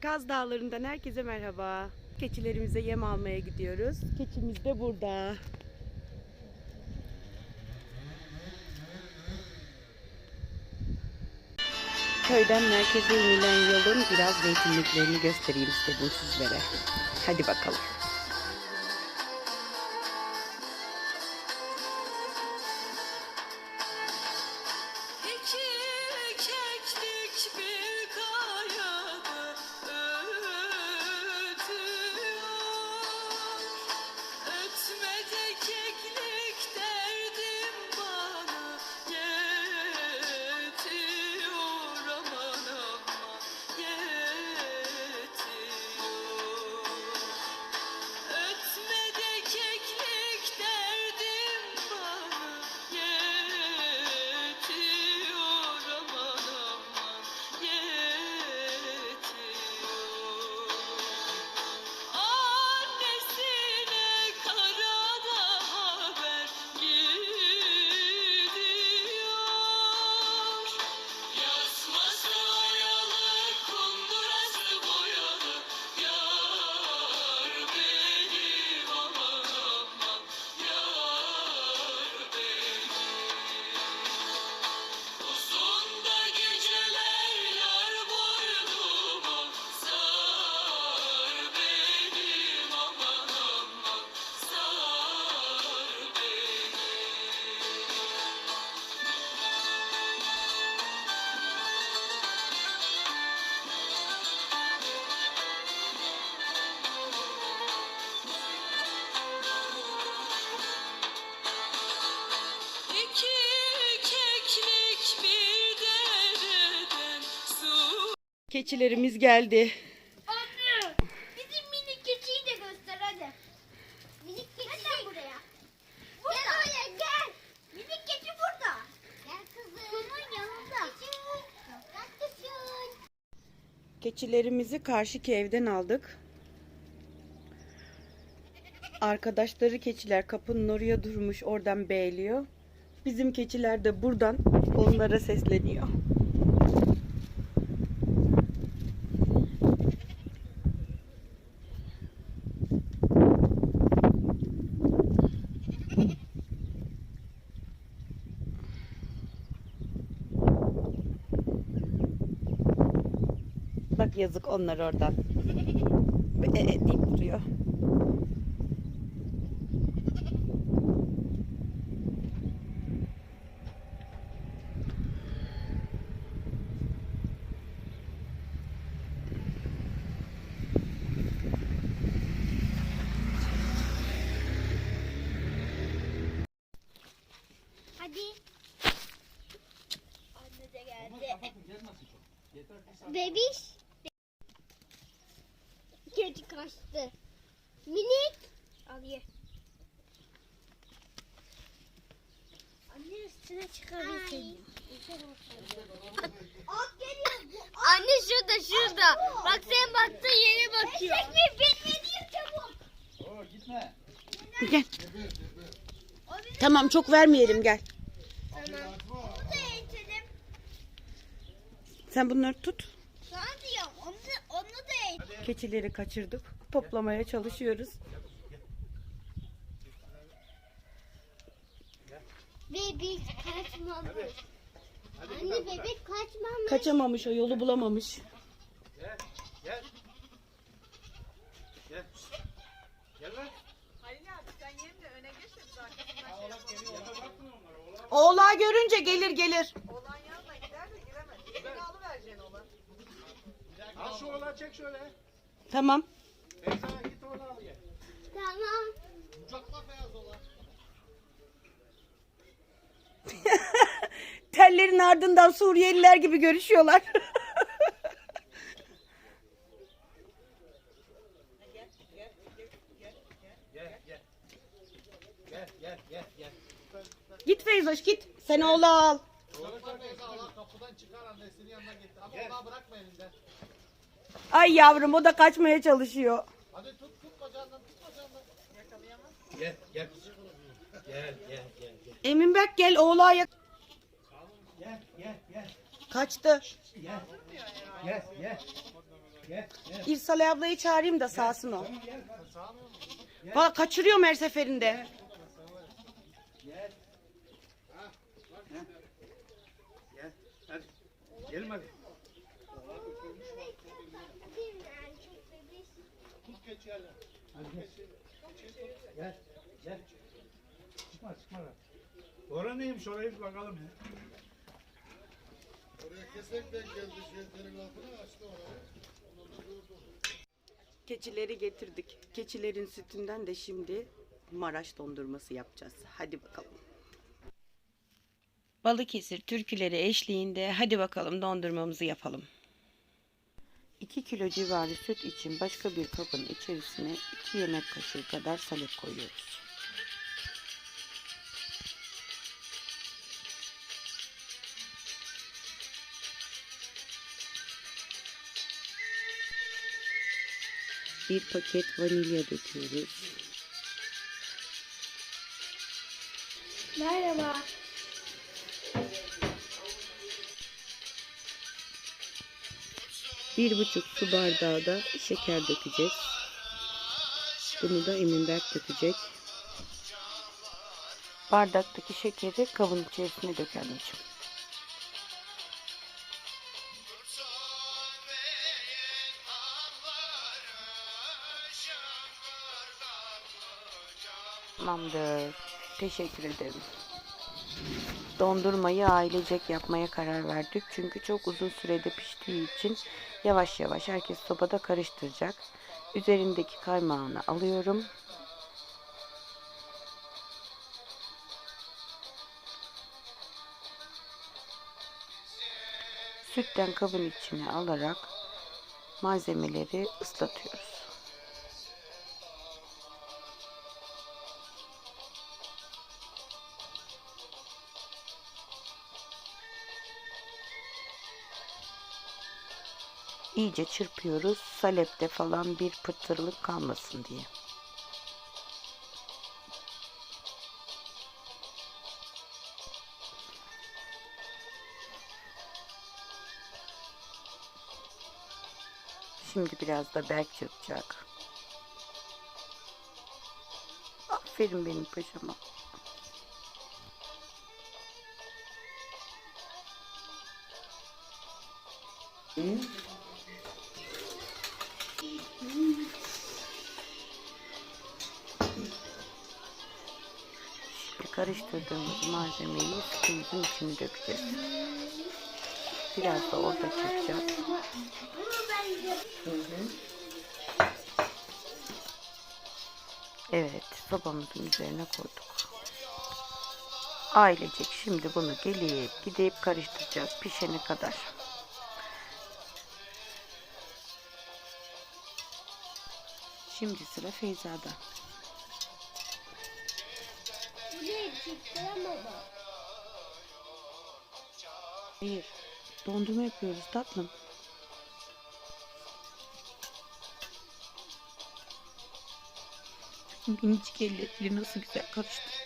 Kaz Dağları'ndan herkese merhaba. Keçilerimize yem almaya gidiyoruz. Keçimiz de burada. Köyden merkeze inilen yolun biraz zeytinliklerini göstereyim istedim sizlere. Hadi bakalım. Keçilerimiz geldi. Anne, bizim minik keçiyi de göster hadi. Minik keçi Hadi buraya. Burada. Gel oraya gel. Minik keçi burada. Gel kızım. Bunun yanında. Neredesin? Keçilerimizi karşıki evden aldık. Arkadaşları keçiler kapının oraya durmuş oradan beğliyor. Bizim keçiler de buradan onlara sesleniyor. Yazık onlar oradan. E, e, deyip duruyor. Hadi. Anne de geldi. Bebiş. Kaçtı. Minik. Al ye. Anne üstüne geliyor. Anne şurada şurada. Bak sen baktın yere bakıyor. Eşek mi bilmediğim çabuk. Oo gitme. Gel. Tamam çok vermeyelim gel. Tamam. Sen bunları tut. Sana diyorum. Onu da, onu da eğitelim. Keçileri kaçırdık. Toplamaya çalışıyoruz. Bebek kaçmamış. Anne bebek kaçmamış. Kaçamamış o yolu bulamamış. Gel. Gel. Gel. Gel lan. Oğlağı görünce gelir gelir. Al şu oğlan çek şöyle. Tamam. Beyza git oğlan al gel. Tamam. Beyaz. Tellerin ardından Suriyeliler gibi görüşüyorlar. Gel gel. Gel gel gel gel. git Feyzoş git. Sen oğlağı al. Kapıdan çıkar annesinin yanına getir. Ama oğlan bırakma elinden. Ay yavrum o da kaçmaya çalışıyor. Hadi tut tut bacağından tut bacağından. Gel gel. Gel gel gel gel. Emin Berk gel oğlağa yak- Gel gel gel. Kaçtı. Gel. Gel gel. Gel, gel. İrsale ablayı çağırayım da sağsın o. Gel. Valla kaçırıyorum her seferinde. Gel. Ha, bak. Gel. Hadi. Gelin hadi. Gel. Gel. Gel. Çıkma çıkma. lan. Neymiş oraya bir bakalım ya. Oraya kesek de geldi şeylerin altına açtı orayı. Da. Keçileri getirdik. Keçilerin sütünden de şimdi Maraş dondurması yapacağız. Hadi bakalım. Balıkesir türküleri eşliğinde hadi bakalım dondurmamızı yapalım. 2 kilo civarı süt için başka bir kabın içerisine 2 yemek kaşığı kadar salep koyuyoruz. Bir paket vanilya döküyoruz. Merhaba. Bir buçuk su bardağı da şeker dökeceğiz. Bunu da Eminberk dökecek. Bardaktaki şekeri kabın içerisine dök anneciğim. Tamamdır. Teşekkür ederim. Dondurmayı ailecek yapmaya karar verdik. Çünkü çok uzun sürede piştiği için yavaş yavaş herkes sobada karıştıracak. Üzerindeki kaymağını alıyorum. Sütten kabın içine alarak malzemeleri ıslatıyoruz. İyice çırpıyoruz. Salepte falan bir pıtırlık kalmasın diye. Şimdi biraz da Berk çırpacak. Aferin benim paşama. Şimdi karıştırdığımız malzemeyi sütümüzün içine dökeceğiz. Biraz da orada çırpacağız. Evet, sobamızın üzerine koyduk. Ailecek şimdi bunu gelip gidip karıştıracağız pişene kadar. Şimdi sıra Feyza'da. Hayır, dondurma yapıyoruz tatlım. Minicik elleriyle nasıl güzel karıştırdı.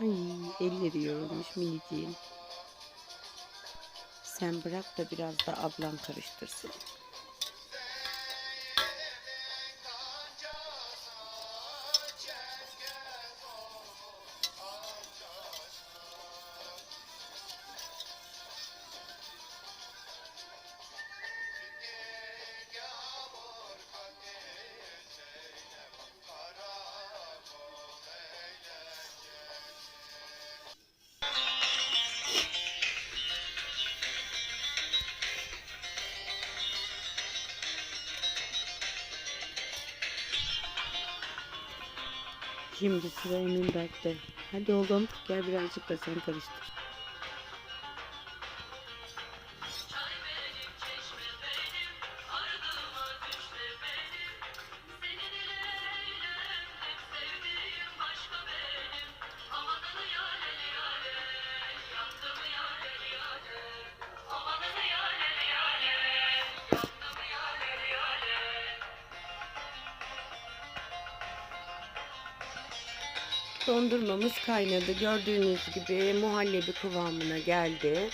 Ay elleri yorulmuş miniciğim. Sen bırak da biraz da ablam karıştırsın. Şimdi sıra Emin Berk'te. Hadi oğlum gel birazcık da sen karıştır. Dondurmamız kaynadı. Gördüğünüz gibi muhallebi kıvamına geldi.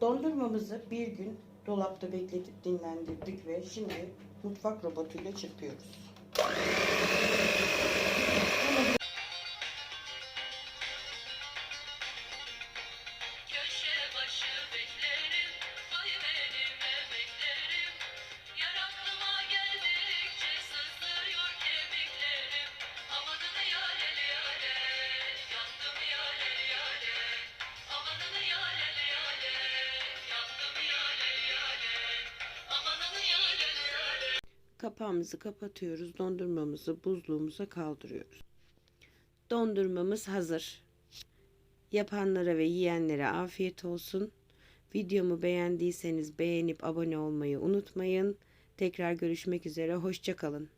Dondurmamızı bir gün dolapta bekletip dinlendirdik ve şimdi mutfak robotuyla çırpıyoruz. Kapağımızı kapatıyoruz. Dondurmamızı buzluğumuza kaldırıyoruz. Dondurmamız hazır. Yapanlara ve yiyenlere afiyet olsun. Videomu beğendiyseniz beğenip abone olmayı unutmayın. Tekrar görüşmek üzere. Hoşçakalın.